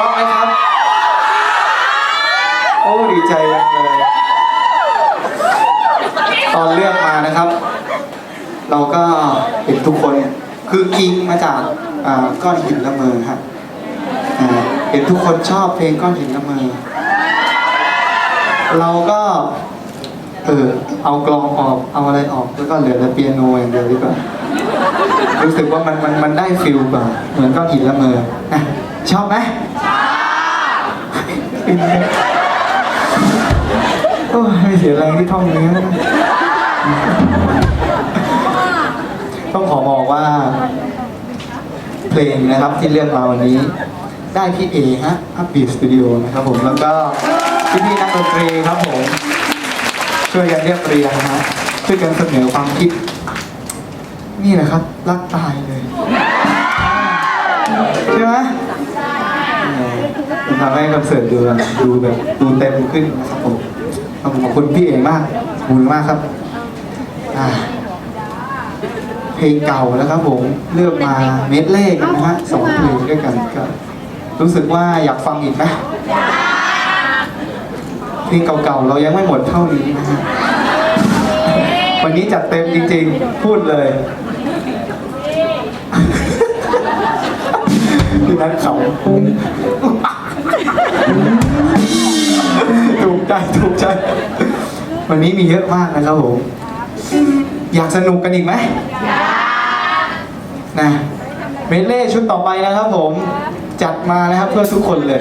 ต้องไหมครับ โอ้ดีใจเลยตอนเลือกมานะครับ เราก็เห็นทุกคนคือกิงมาจากก้อนหินละเมอฮะเห็นทุกคนชอบเพลงก้อนหินละเมอเราก็เออเอากลองออกเอาอะไรออกแล้วก็เหลือแต่เปียโนอย่างเดียวดีกว่ารู้สึกว่ามันมันมันได้ฟิลกว่าเหมือนก้อนหินละเมอ ชอบไหมชอบโอ้ยไม่เสียแรงที่ท่องเนื้อต้องขอบอกว่า เพลงนะครับที่เลือกมาวันนี้ ได้พี่เอฮะอัพบีสตูดิโอนะครับผมแล้วก็พี่พี่นักดนตรีครับผม ช่วยกันเรียบเรียงนะฮะช่วยกันเสนอความคิด นี่แหละครับ รักตายเลย ใช่ไหม ทำให้คอนเสิร์ตดูแบบดูแบบดูเต็มขึ้นนะครับผมขอบคุณพี่เอมากขอบคุณมากครับอ่าเพลงเก่าแล้วครับผมเลือกมาเม็ดเล่กันนะฮะสองเพลงด้วยกันก็รู้สึกว่าอยากฟังอีกไหมเพลงเก่าๆเรายังไม่หมดเท่านี้นะฮะวันนี้จัดเต็มจริงๆ พูดเลยพี่นัทเขา ถูกใจถูกใจวันนี้มีเยอะมากนะครับผม อยากสนุกกันอีกไหมอยากนะเมดเล่ชุดต่อไปนะครับผม จัดมานะครับเพื่อทุกคนเลย